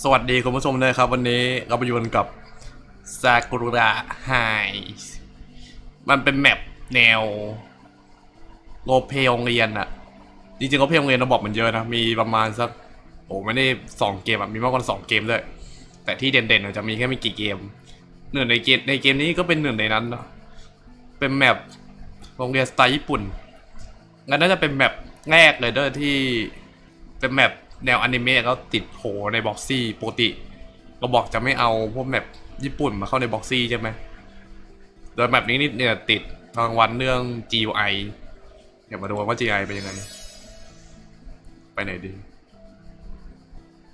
สวัสดีคุณผู้ชมเลยครับ วันนี้เราไปอยู่กันกับซากุระไฮมันเป็นแมปแนวโรลเพโรงเรียนอะจริงๆโรลเพโรงเรียนเราบอกมันเยอะนะ มีประมาณสักโอ้ไม่ได้สองเกมอะมีมากกว่าสองเกมด้วยแต่ที่เด่นๆจะมีแค่ไม่กี่เกมหนึ่งในเกมในเกมนี้ก็เป็นหนึ่งในนั้นเนอะเป็นแมปโรงเรียนสไตล์ญี่ปุ่นงั้นน่าจะเป็นแมปแรกเลยเด้อที่เป็นแมป แนวอนิเมะแล้วติดโผในบ็อกซี่ปกติเราบอกจะไม่เอาพวกแมปญี่ปุ่นมาเข้าในบ็อกซี่ใช่ไหมโดยแมปนี้นี่เนี่ยติดรางวัลเรื่อง GUI เดี๋ยวมาดูว่า GUI เป็นยังไง ไปไหนดี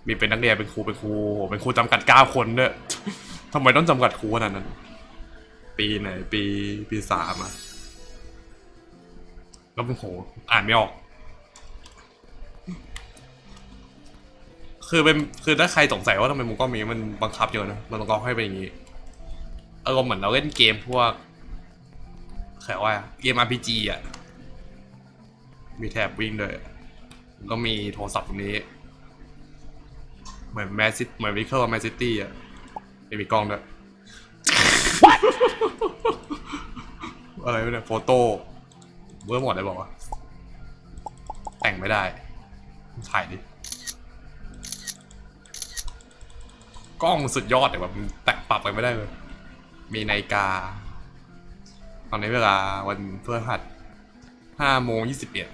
มีเป็นนักเรียนเป็นครูเป็นครูโหเป็นครูจำกัดเก้าคนด้วยทำไมต้องจำกัดครูขนาดนั้น ปีไหน ปีปีสามอะแล้วเป็นโห อ่านไม่ออก คือเป็นคือถ้าใครสงสัยว่าทำไมมุมกล้องนี้มันบังคับเยอะนะมันบังคับให้เป็นอย่างนี้อารมณ์เหมือนเราเล่นเกมพวกแค่ว่าเกม RPG อะ มีแถบวิ่งด้วยแล้วก็มีโทรศัพท์ตรงนี้ เหมือนแมซิเหมือนวิคเคิลแมซิตี้อะไม่มีกล้องด้วยอะไรวะเนี่ยโฟโต้เบอร์หมดเลยบอกว่าแต่งไม่ได้ ถ่ายดิ กล้องสุดยอดแต่แบบแตะปรับไปไม่ได้เลย มีนาฬิกา ตอนนี้เวลาวันพฤหัสห้าโมงยี่สิบเอ็ด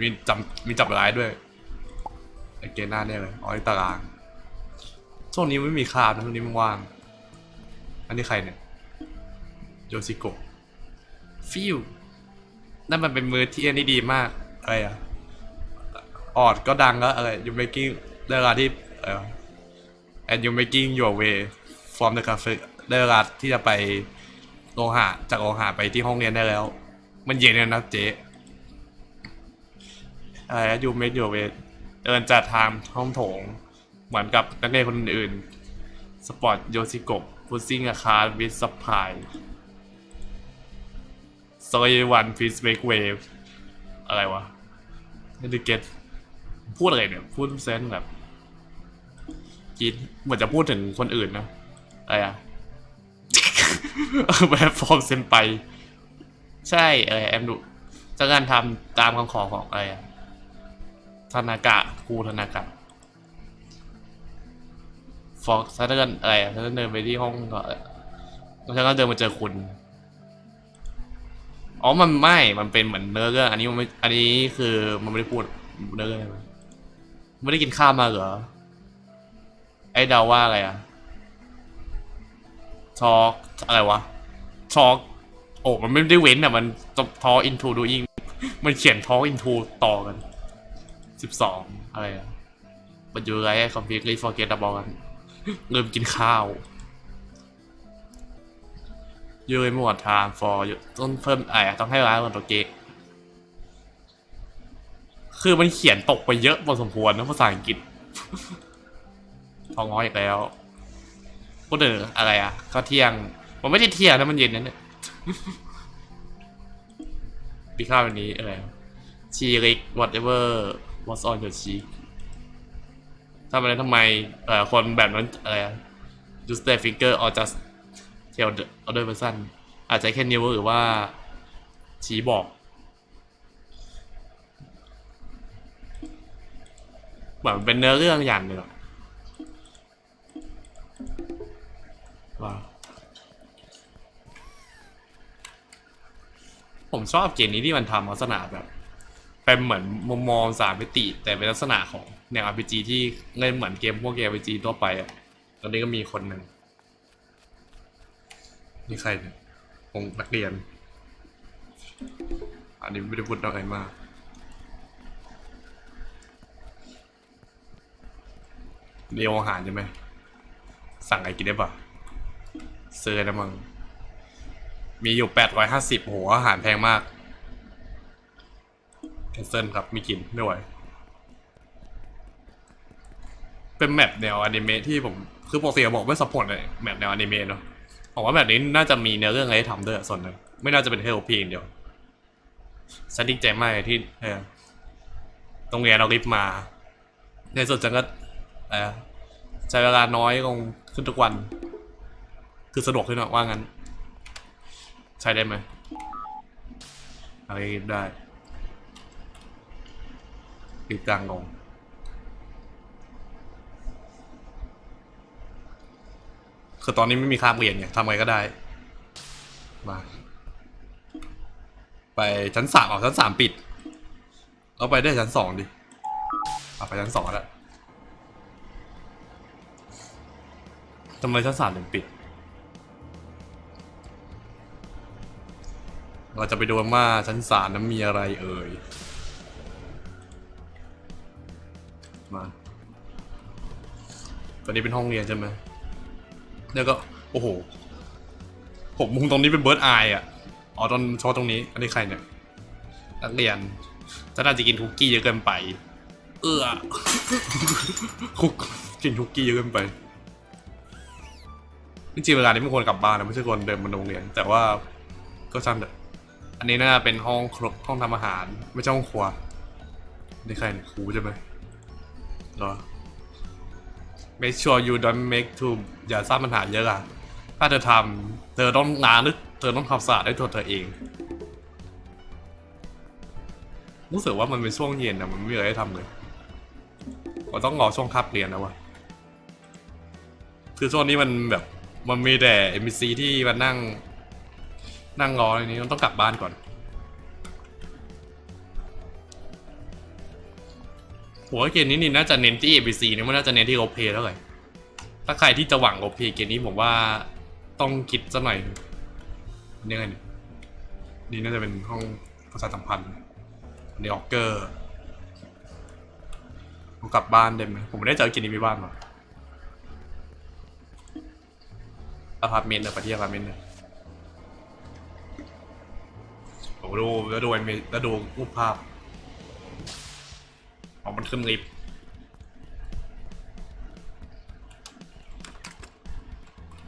มีจำมีจับเวลาให้ด้วยไอเกน้าเนี่ยเลยอ๋อในตารางช่วงนี้ไม่มีคาบนะช่วงนี้มันว่าง อันนี้ใครเนี่ยโยชิโกะฟิวนั่นมันเป็นมือที่อันนี้ดีมากอะไรอะออดก็ดังแล้วอะไรยูเมกิ้งเวลาที่เออ and you making your way from the cafe ได้เวลาที่จะไปโลหะจากโลหะไปที่ห้องเรียนได้แล้ว มันเย็นเลยนะเจ๊อะไรนะ you make your way เดินจากทางห้องโถง เหมือนกับนักเรียนคนอื่นสปอร์ตโยชิโกะ pushing a car with supply so everyone please make wave อะไรวะ educate พูดอะไรเนี่ย พูดเซนแบบ กินเหมือนจะพูดถึงคนอื่นนะอะไรอะแบบฟอร์มเซนไป ใช่อะไรแอมดูจากการทำตามคำขอของอะไรอะธนากะครูธนากะฟอกถ้าเดินอะไรอะถ้าเดินไปที่ห้องก็แล้วฉันก็เดินมาเจอคุณ อ๋อ มันไม่ มันเป็นเหมือนเนื้อเรื่องอันนี้มันไม่ อันนี้คือมันไม่ได้พูดเนื้อเรื่องอะไรไม่ได้กินข้าวมาเหรอ ไอ้เดาว่าอะไรอะทอกอะไรวะทอกโอ้มันไม่ได้เว้นอะมันทออินทูดูอิงมันเขียนทออินทูต่อกันสิบสองอะไรอะบันยูไรคอมพิวเตอร์ฟอร์เกตบอกันลืมกินข้าวยูเลยหมวดทามฟอร์ต้องเพิ่มไอะต้องให้ร้านก่อนตัวเกะคือมันเขียนตกไปเยอะพอสมควรนะภาษาอังกฤษ ท้องร้อยอีกแล้วพูดถึงอะไรอะก็เที่ยง ผมไม่ได้เที่ยงนะมันเย็นนั่นเนี่ยปีข้าววันนี้อะไรชีริก whatever was on your cheek ทำไมทำไมเอ่อคนแบบนั้นอะไรอะ use their finger or just tell the other person อาจจะแค่นิ้วหรือว่า ชี้บอก เหมือนเป็นเนื้อเรื่องอย่างหนึ่ง ว่าผมชอบเกมนี้ที่มันทำลักษณะแบบเป็นเหมือนมุมมองสามมิติ แต่เป็นลักษณะของแนว RPG ที่เล่นเหมือนเกมพวกเกม RPG ทั่วไปอะตอนนี้ก็มีคนหนึ่งนี่ใครเนี่ยคงนักเรียน อันนี้ไม่ได้พูดอะไรมากเรียวอาหารใช่ไหม สั่งอะไรกินได้ปะ เซอร์นะมึง มีอยู่แปดร้อยห้าสิบโหอาหารแพงมากแคนเซิลครับไม่กินไม่ไหวเป็นแมปแนวอนิเมะที่ผมคือปกติบอกไม่สปอร์ตเลยแมปแนวอนิเมะเนาะผมว่าแบบนี้น่าจะมีเนื้อเรื่องอะไรให้ทำด้วยส่วนหนึ่งไม่น่าจะเป็นแค่โอพีอย่างเดียวฉันดีใจมากที่เออตรงเรียนเราริบมา ในส่วนฉันก็เออใช้เวลาน้อยลงขึ้นทุกวัน คือสะดวกขึ้นอะว่างั้น ใช้ได้ไหมอะไรได้ติดกลางลงคือตอนนี้ไม่มีค่าเปลี่ยนไงทำไงก็ได้ มาไปชั้นสามเอาชั้นสามปิดเราไปได้ชั้นสองดิเอาไปชั้นสองแล้วทำไมชั้นสามถึงปิด เราจะไปดูว่าชั้นสามนั้นมีอะไรเอ่ย มา ตอนนี้เป็นห้องเรียนใช่ไหมแล้วก็ โอ้โห ผมมุงตรงนี้เป็นเบิร์ดไออะ อ๋อตอนชว์ตรงนี้ อันนี้ใครเนี่ย นักเรียนจะน่าจะกินคุกกี้เยอะเกินไป เอือคุกกินคุกกี้เยอะเกินไปจริงๆเวลานี้ไม่ควรกลับบ้านนะไม่ใช่ควรเดินมาโรงเรียน แต่ว่าก็ช่างเถอะ อันนี้น่าจะเป็นห้องครัวห้องทำอาหาร ไม่ใช่ห้องครัวนี่ใครเนี่ยครูใช่ไหมเหรอ make sure you don't make too อย่าสร้างปัญหาเยอะอะถ้าเธอทำเธอต้องล้างหรือเธอต้องทำสะอาดด้วยตัวเธอเอง รู้สึกว่ามันเป็นช่วงเย็นอะมันไม่มีอะไรให้ทำเลยเราต้องรอช่วงคาบเรียนนะวะคือช่วงนี้มันแบบมันมีแต่ NPC ที่มานั่ง นั่งรออะไรนี้มันต้องกลับบ้านก่อน หัวเกมนี้นี่น่าจะเน้นที่ NPC เนี่ยไม่น่าจะเน้นที่โรเพเท่าไหร่ ถ้าใครที่จะหวังโรเพเกมนี้ผมว่าต้องคิดสักหน่อยนี่ไงเนี่ยนี่น่าจะเป็นห้องประชาสัมพันธ์อันออกเกอร์ผมกลับบ้านได้ไหมผมไม่ได้เจอเกมนี้มีบ้านหรออพาร์ตเมนต์เนอะไปที่อพาร์ตเมนต์เนอ ผมดูแล้วดูแล้วดูรูปภาพออกมันขึ้นลิฟต์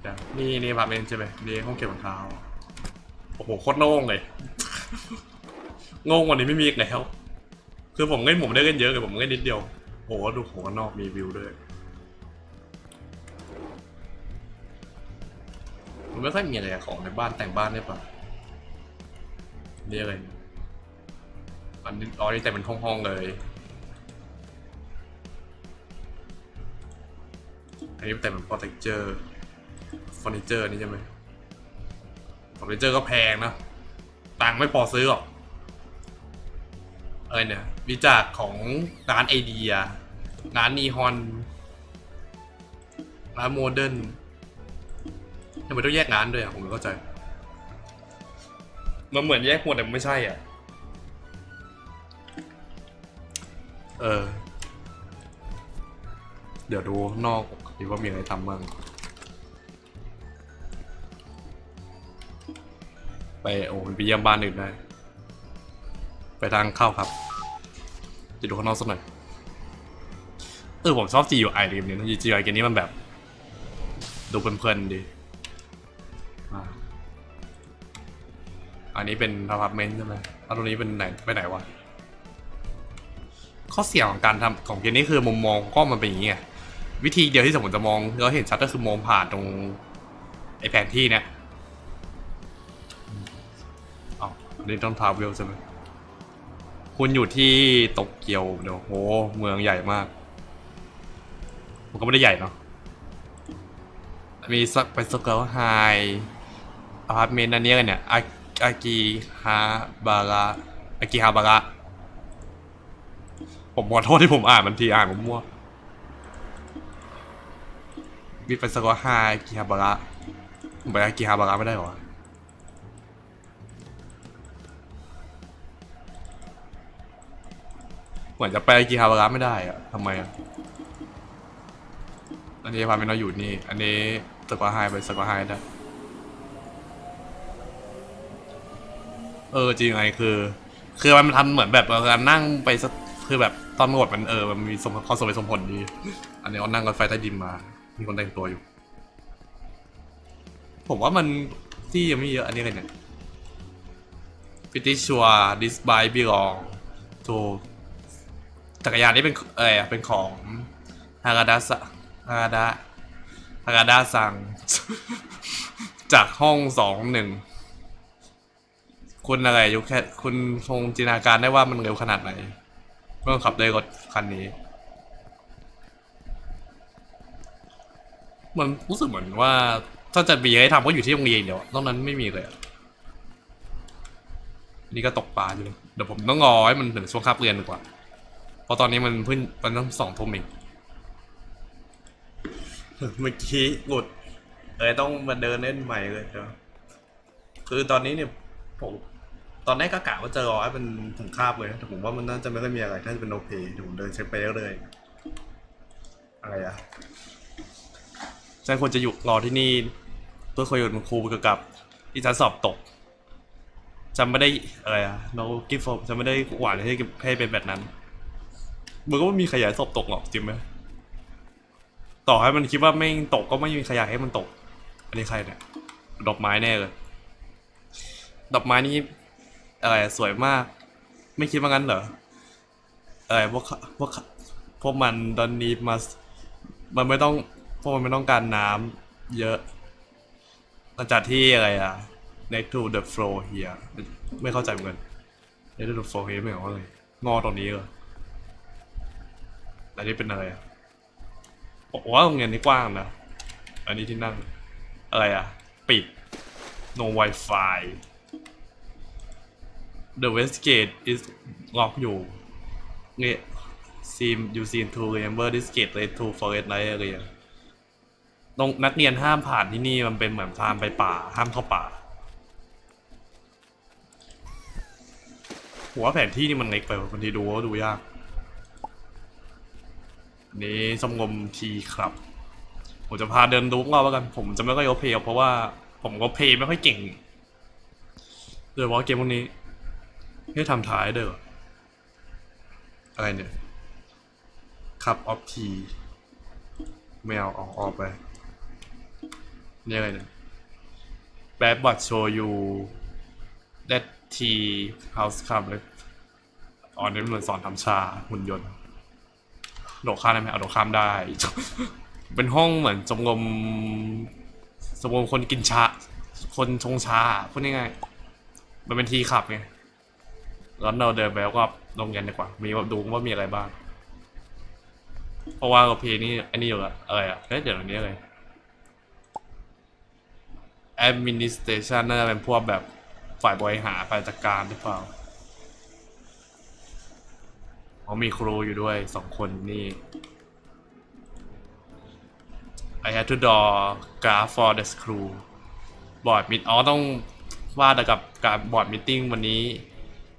เดี๋ยนี่นี่พาร์ทเมนใช่ไหมนี่ห้องเก็บรองเท้าโอ้โหโคตรโล่งเลยโง่กว่านี้ไม่มีอีกแล้วคือผมเล่นผมได้เล่นเยอะเลยผมเล่นนิดเดียวโอ้โหดูของนอกมีวิวด้วยมันไม่ค่อยมีอะไรของในบ้านแต่งบ้านได้ปะ นี่อะไรเนี่ยอันนี้อ๋อนี่แต่เป็นห้องๆเลย อันนี้แต่เป็น protecture เฟอร์นิเจอร์นี่ใช่ไหมเฟอร์นิเจอร์ก็แพงนะตังค์ไม่พอซื้อหรอกเอ้ยเนี่ยวิจากของร้านไอเดียร้านนีฮอนร้านโมเดิร์นทำไมต้องแยกร้านด้วยอะผมไม่เข้าใจ มันเหมือนแยกหมดแต่มันไม่ใช่อะ เออ เดี๋ยวดูข้างนอกดีว่ามีอะไรทำบ้าง ไปโอ้ไปเยี่ยมบ้านอื่นได้ ไปทางเข้าครับ จะดูข้างนอกสักหน่อย เออ ผมชอบ GUI เกมนี้นะ GUI เกมนี้มันแบบ ดูเพลินๆดีอ่า อันนี้เป็นอพาร์ตเมนต์ใช่ไหมแล้วตรงนี้เป็นไหนไปไหนวะ ข้อเสียของการทำของเกมนี้คือมุมมองกล้องมันเป็นอย่างนี้ไงวิธีเดียวที่สมมติจะมองเราเห็นชัดก็คือมองผ่านตรงไอแผนที่เนี่ยอ๋ออันนี้ต้องทาวเวลใช่ไหมคุณอยู่ที่โตเกียวเดี๋ยวโหเมืองใหญ่มาก มันก็ไม่ได้ใหญ่เนาะมีสักไปสเกลไฮอพาร์ตเมนต์อันนี้กันเนี่ย อากิฮาบาระอากิฮาบาระผมขอโทษที่ผมอ่านมันทีอ่านผมมั่วมีเป็นสกอร์ไฮกิฮาบาระผมไปกิฮาบาระไม่ได้หรอเหมือนจะไปกิฮาบาระไม่ได้อะทำไมอะอันนี้พาเป็นเราอยู่นี่ อันนี้สกอร์ไฮไปสกอร์ไฮได้ เออจริงไงคือ คือมันทำเหมือนแบบการนั่งไปสักคือแบบตอนกดมันเออมันมีสมความสมเหตุสมผลดี อันนี้เขานั่งรถไฟใต้ดินมา มีคนแต่งตัวอยู่ ผมว่ามันที่ยังไม่เยอะอันนี้เลยเนี่ย pretty sure this bike belong to จักรยานนี้เป็นเออเป็นของฮาราดัสฮฮาดะฮากาดะสั่งจากห้องสองหนึ่ง คุณอะไรอยู่แค่คุณคงจินตนาการได้ว่ามันเร็วขนาดไหนเมื่อขับด้วยรถคันนี้มันรู้สึกเหมือนว่าถ้าจะมีให้ทำก็อยู่ที่โรงเรียนเดียวนอกนั้นไม่มีเลยนี่ก็ตกปลาอยู่เลยเดี๋ยวผมต้องรอให้มันถึงช่วงคาบเรียนดีกว่าเพราะตอนนี้มันเพิ่งมันต้องสองทุ่มเองเมื่อกี้หลุดเลยต้องมาเดินเล่นใหม่เลยเดี๋ยวคือตอนนี้เนี่ยผม ตอนแรกก็กะว่าจะรอให้มันถึงคาบเลยนะแต่ผมว่ามันน่าจะไม่ค่อยมีอะไรถ้าจะเป็นโอเคเดี๋ยวผมเดินเช็คไปเรื่อยๆอะไรอะฉันควรจะอยู่รอที่นี่ เพื่อคุยกับคุณครูเกี่ยวกับที่ฉันสอบตกจำไม่ได้อะไรอะเรากิฟต์จะไม่ได้หวานให้ให้เป็นแบบนั้นมึงก็ไม่มีใครอยากให้สอบตกหรอกจริงไหมต่อให้มันคิดว่าไม่ตกก็ไม่มีใครอยากให้มันตก อันนี้ใครเนี่ย ดอกไม้แน่เลย ดอกไม้นี่ อะไรอะสวยมาก ไม่คิดว่างั้นเหรออะไรพวกพวกพวกมันตอนนี้มามันไม่ต้องพวกมันไม่ต้องการน้ำเยอะหลังจากที่อะไรอะ next to the flow here ไม่เข้าใจเหมือนกัน next to the flow here ไม่เหรอว่าเลยงอตรงนี้เหรออันนี้เป็นอะไรอะบอกว่าโรงเรียนนี้กว้างนะ อันนี้ที่นั่ง อะไรอะปิด no wifi the west gate is locked อยู่เนี่ย seem you seem to remember this gate led to forest night area ตรงนักเรียนห้ามผ่านที่นี่มันเป็นเหมือนทางไปป่า ห้ามเข้าป่า หัวแผนที่นี่มันเล็กไปบางทีดูก็ดูยากนนี้สมงมทีครับ ผมจะพาเดินดูรอบแล้วกัน ผมจะไม่ค่อยโอเพลเพราะว่าผมก็เพลย์ไม่ค่อยเก่งโดยเฉพาะเกมพวกนี้ ให้ทำท้ายเด้ออะไรเนี่ยคับออฟทีไม่เออกออกไปนี่อะไรเนี่ย Bad but show you that tea house come เลยอ๋อนี่เหมือนสอนทำชาหุ่นยนต์โดดข้ามได้ไหมเอาโดดข้ามได้ เป็นห้องเหมือนจมงมจมงมคนกินชา คนชงชาพูดง่ายๆมันเป็นทีขับไง แล้วเราเดินไปแล้วก็ลงเรียนดีกว่า มีดูว่ามีอะไรบ้าง เพราะว่ากับเพนี่อันนี้อยู่อะอะไรอะเฮ้ยเดี๋ยวนี้เลย administration น่าจะเป็นพวกแบบฝ่ายบริหารฝ่ายจัดการหรือเปล่าอ๋อมีครูอยู่ด้วยสองคนนี่ I had to draw graph for the school บอร์ดมิทอ๋อต้องวาดกับการบอร์ดมิทติ้งวันนี้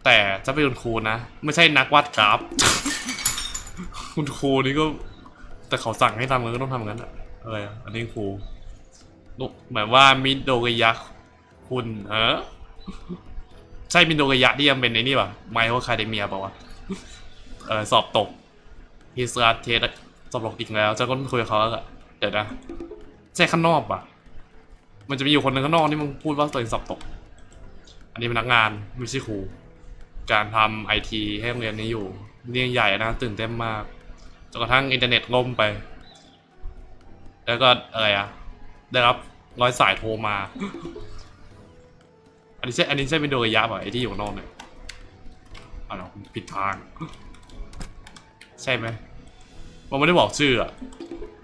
แต่จะเป็นคุณครูนะ ไม่ใช่นักวาดกราฟ คุณครูนี่ก็ แต่เขาสั่งให้ทำกันก็ต้องทำงั้นอะอะไรอะอันนี้ครูลูกหมายว่ามิโดกยะคุณเออใช่มิโดกยะที่ยังเป็นในนี่ป่ะไมโครคาเดเมียป่าวะเออสอบตกฮิสราเทสสอบตกอีกแล้วจะก็คุยกับเขาแล้วอะเดี๋ยวนะใช่ข้างนอกป่ะ มันจะมีอยู่คนหนึ่งข้างนอกที่มึงพูดว่าตัวเองสอบตก อันนี้พนักงานไม่ใช่ครู การทำไอทีให้โรงเรียนนี้อยู่เรียนใหญ่นะตื่นเต้นมากจนกระทั่งอินเทอร์เน็ตล่มไป แล้วก็อะไรอะได้รับร้อยสายโทรมา อันนี้ใช่อันนี้ใช่เป็นโดยยะป่ะไอที่อยู่นอกเนี่ยอ๋อเหรอผิดทาง ใช่ไหมมันไม่ได้บอกชื่ออะ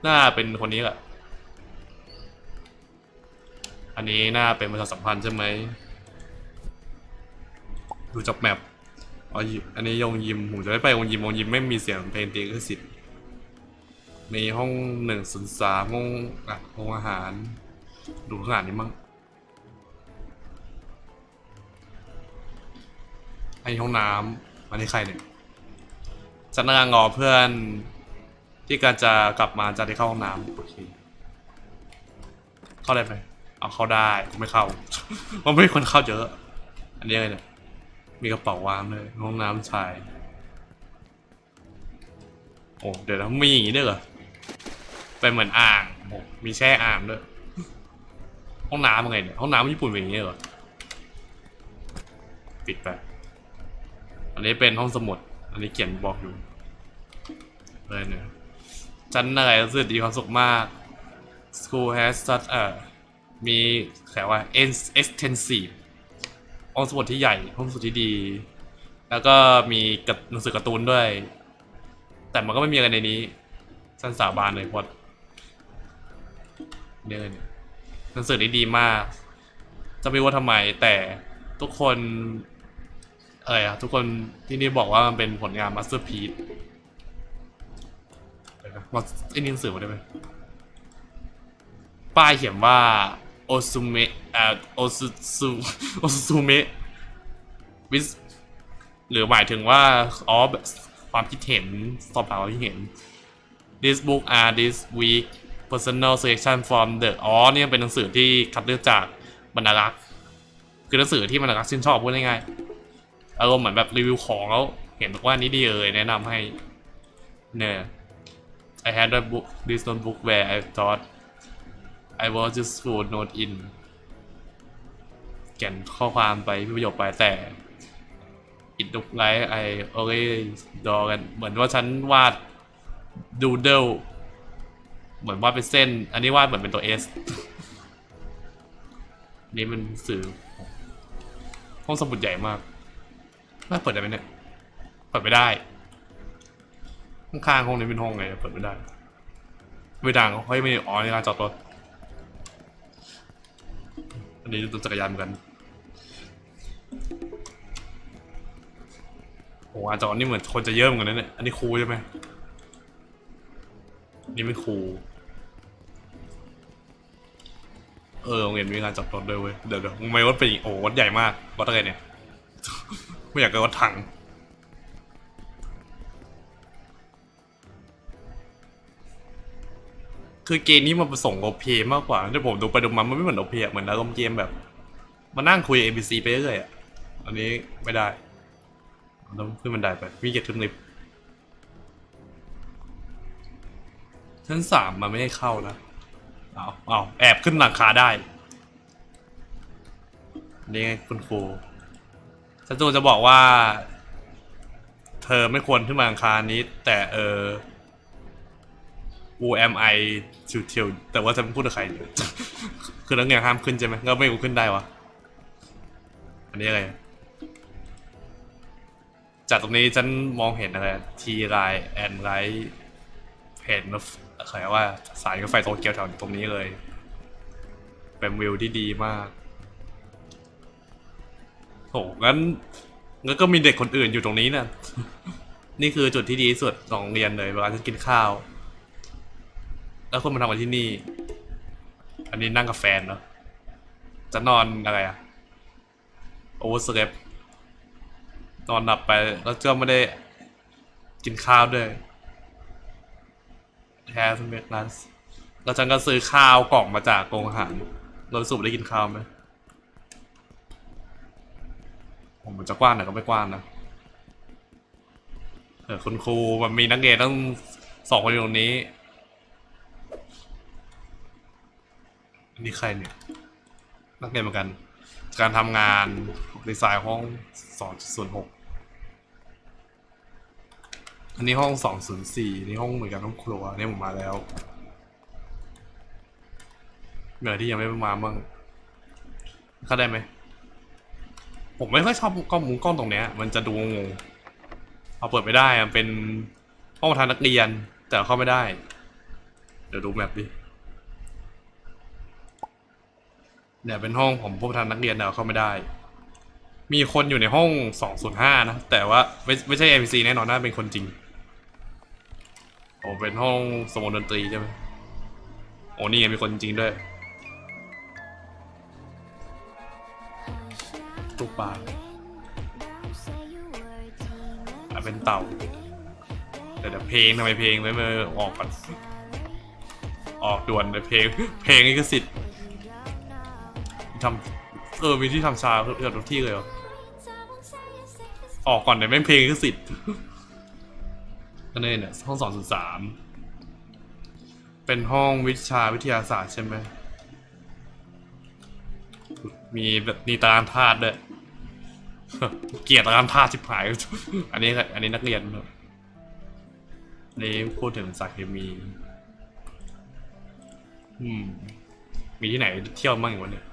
น่าเป็นคนนี้แหละ อันนี้น่าเป็นประชาสัมพันธ์ใช่ไหมดูจากแมป อ๋ออันนี้ยงยิมผมจะไม่ไปยงยิมยงยิมไม่มีเสียงเพลงตีก็สิทธิ์มีห้องหนึ่งศูนย์สามห้องอะห้องอาหาร ดูขนาดนี้มั้งอันนี้ห้องน้ำอันนี้ใครเนี่ยจะนั่งรอเพื่อน ที่การจะกลับมาจะได้เข้าห้องน้ำโอเคเข้าได้ไหมเอาเข้าได้ไม่เข้ามันไม่คนเข้าเยอะ อันนี้อะไรเนี่ย มีกระเป๋าวางเลยห้องน้ำชาย โอ้เดี๋ยวนะมีอย่างนี้ด้วยเหรอเป็นเหมือนอ่างโอ้มีแช่อ่างด้วย ห้องน้ำยังไงเนี่ยห้องน้ำญี่ปุ่นเป็นอย่างนี้เหรอปิดไป อันนี้เป็นห้องสมุด อันนี้เขียนบอกอยู่อะไรเนี่ยฉันอะไรรู้สึกมีความสุขมาก school has such a มีแขว่า extensive ห้องสมุดที่ใหญ่ ห้องสมุดที่ดี แล้วก็มีกับหนังสือการ์ตูนด้วย แต่มันก็ไม่มีอะไรในนี้ฉันสาบานเลยพอดเนี่ยเลยเนี่ยหนังสือนี้ดีมาก จะไม่ว่าทำไม แต่ทุกคนเอะไรอทุกคนที่นี่บอกว่ามันเป็นผลงานมาสเตอร์พีซมาไอ้นี่หนังสือมาได้ไหมป้ายเขียนว่า โอซุเมะอ่าโอซุซุโอซุเมะวิสหรือหมายถึงว่าอ๋อความคิดเห็นสอบถามความคิดเห็น this book are this week personal selection from the อ๋อเนี่ยเป็นหนังสือที่คัดเลือกจากบรรณารักษ์คือหนังสือที่บรรณารักษ์ชื่นชอบพูดง่ายๆอารมณ์เหมือนแบบรีวิวของแล้วเห็นบอกว่านี่ดีเลยแนะนำให้เนี่ย I had a book this notebook where I thought I was just food note in เขียนข้อความไปพิประโยคไปแต่ it look like I already draw กันเหมือนว่าฉันวาด doodle เหมือนวาดเป็นเส้น อันนี้วาดเหมือนเป็นตัว S นี่มันสื่อ ห้องสมุดใหญ่มากน่าเปิดได้ไหมเนี่ย เปิดไม่ได้ ข้างๆห้องนี้เป็นห้องไงเปิดไม่ได้ ไม่ดังเฮ้ยไม่อ๋อในการจอดรถ อันนี้ตัวจักรยานเหมือนกันโอ้อาจารย์นี่เหมือนคนจะเยิ่มกันนะเนี่ย อันนี้ครูใช่ไหมนี่ไม่ครู เออโรงเรียนมีการจับรถด้วยเว้ย เดี๋ยวเดี๋ยวมึงไม่วัดเป็นโอ้วัดใหญ่มาก วัดอะไรเนี่ย ไม่อยากเกิดถัง คือเกมนี้มันผสมโอเพมากกว่าที่ผมดูไปดูมามันไม่เหมือนโอเพเหมือนอารมณ์เกมแบบมานั่งคุย ABC ไปเรื่อยอะอันนี้ไม่ได้ต้องขึ้นบันไดไปมีเกียรติขึ้นลิฟต์ชั้นสามมันไม่ให้เข้านะเอาเอาแอบขึ้นหลังคาได้นี่ไงคุณครูฉันจูจะบอกว่า เธอไม่ควรขึ้นมาหลังคานี้ แต่เออ U M I ชิวเทียวแต่ว่าจะพูดกับใครเนี่คือนักเรียห้ามขึ้นใช่ไหมก็ไม่กูขึ้นได้วะ อันนี้อะไร จากตรงนี้ฉันมองเห็นอะไรทีไรแอนไรเห็นเขาเรียว่าสายรถไฟโตเกียวแถวตรงนี้เลย เป็นวิวที่ดีมากโหงั้นงั้นก็มีเด็กคนอื่นอยู่ตรงนี้นะนี่คือจุดที่ดีสุดของโรงเรียนเลยเวลาฉันกินข้าว แล้วคนมาทำกันที่นี่ อันนี้นั่งกับแฟนเนาะจะนอนอะไรอะโอเวอร์สเลปนอนหลับไปแล้วก็ไม่ได้กินข้าวด้วยแฮสเมกลัสแล้วฉันก็ซื้อข้าวกล่องมาจากโรงอาหารเราสุบได้กินข้าวไหมผมมันจะกว้างหน่อยก็ไม่กว้างนะเออคุณครูมันมีนักเรียนตั้งสองคนอยู่ตรงนี้ นนี้ใครเนี่ย นักเรียนเหมือนกัน การทำงานดีไซน์ห้องสองส่วนหกอันนี้ห้องสองศูนย์สี่นี่ห้องเหมือนกันห้องครัวนี่ผมมาแล้วเหนือที่ยังไม่มาบ้างเข้าได้ไหม ผมไม่ค่อยชอบกล้องมุมกล้องตรงเนี้ย มันจะดูงงๆเอาเปิดไม่ได้เป็นห้องประธานนักเรียนแต่เข้าไม่ได้ เดี๋ยวดูแมปดิ เนี่ยเป็นห้องของผู้ประธานนักเรียนแต่เข้าไม่ได้ มีคนอยู่ในห้อง 205 นะ แต่ว่าไม่ไม่ใช่ NPC แน่นอนน่าเป็นคนจริงโอ้เป็นห้องสมุดดนตรีใช่ไหมโอ้นี่ไงมีคนจริงด้วยตุ๊กปลาอะเป็นเต่า แต่เดี๋ยวเพลงทำไมเพลงไม่มาออกก่อนออกด่วนเลยเพลงเพลงนี่ก็สิทธิ์ ทำเออมีที่ทำชาเกือบทุกที่เลยเหรอออกก่อนเดี๋ยวแม่งเพลงก็สิทธิ์ก็เนี่ยเนี่ยห้องสองศูนย์สามเป็นห้องวิชาวิทยาศาสตร์ใช่ไหมมีแบบมีตารางธาตุด้วยเกียดตารางธาตุชิบหาย อันนี้อันนี้นักเรียนนี่พูดถึงสารเคมี อืม มีที่ไหนเที่ยวบ้างอีกวะเนี่ย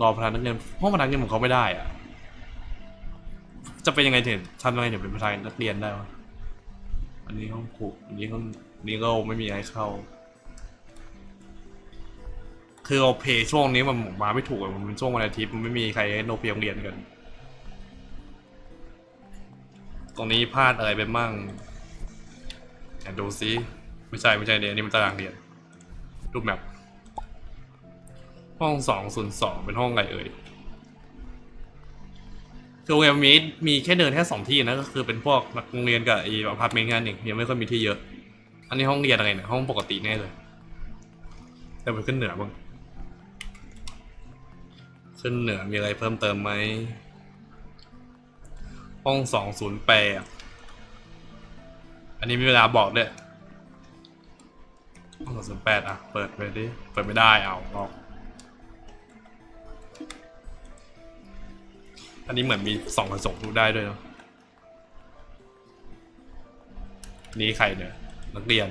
รอพนักงานห้องพนักงานของเขาไม่ได้อะจะเป็นยังไงถึงทำยังไงถึงเป็นประธานนักเรียนได้วะอันนี้ห้องครูอันนี้ห้องนี้ก็ไม่มีใครเข้า คือโอเพช่วงนี้มันมาไม่ถูกอะมันเป็นช่วงวันอาทิตย์มันไม่มีใครโนเพโรงเรียนกัน ตรงนี้พลาดอะไรไปมั่งดูซิไม่ใช่ไม่ใช่เดี๋ยวนี้มันตารางเรียนรูปแมพ ห้องสองศูนย์สองเป็นห้องอะไรเอ่ยคือโรงเรียนมีมีแค่เดินแค่สองที่นะก็คือเป็นพวกโรงเรียนกับไอ้อพาร์ตเมนต์แค่นั้นเองยังไม่ค่อยมีที่เยอะ อันนี้ห้องเรียนอะไรเนี่ยห้องปกติแน่เลย แต่ไปขึ้นเหนือบ้างขึ้นเหนือมีอะไรเพิ่มเติมไหมห้องสองศูนย์แปดอันนี้มีเวลาบอกด้วยห้องสองศูนย์แปดอะเปิดไปดิเปิดไม่ได้เอาออก อันนี้เหมือนมีสองกระจกดูได้ด้วยเนาะนี่ใครเนี่ยนักเรียน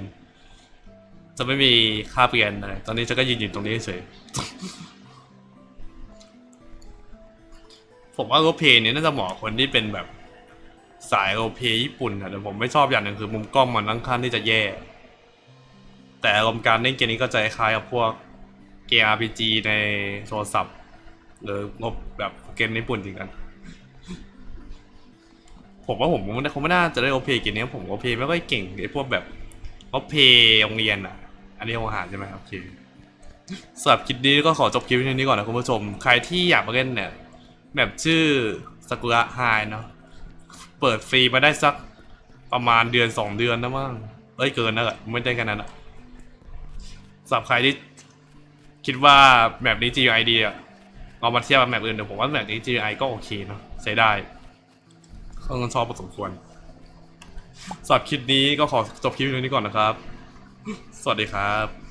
จะไม่มีค่าเปลียนอะไรตอนนี้จะก็ยืนอยู่ตรงนี้เฉยผมว่าโรเพย์เนี่ยน่าจะเหมาะคนที่เป็นแบบสายโรเพย์ญี่ปุ่นอะแต่ผมไม่ชอบอย่างหนึ่งคือมุมกล้องมันค่อนข้างที่จะแย่ แต่อารมณ์การเล่นเกมนี้ก็จะคล้ายกับพวกเกม RPG ในโทรศัพท์ หรืองบแบบเกมญี่ปุ่นจริงกัน ผมว่าผมคงไม่คงไม่น่าจะได้โอเพเกมนี้ผมโอเพไม่ค่อยเก่งไอ้พวกแบบโอเพโรงเรียนอะ อันนี้โอาหารใช่ไหมครับโอเคสำหรับคลิปนี้ก็ขอจบคลิปนี้ก่อนนะคุณผู้ชม ใครที่อยากมาเล่นเนี่ย แบบชื่อสกุระไฮเนาะเปิดฟรีมาได้สักประมาณเดือนสองเดือนนะมั้งเอ้ยเกินนะไม่ได้แค่นั้นอะสำหรับใครที่คิดว่าแบบนี้ GUI ดีอะ เอามาเทียบกับแมปอื่นเดี๋ยวผมว่าแมปนี้ G.I ก็โอเคเนาะใช้ได้ก็ต้องชอบพอสมควรสำหรับคลิปนี้ก็ขอจบคลิปนี้ก่อนนะครับ สวัสดีครับ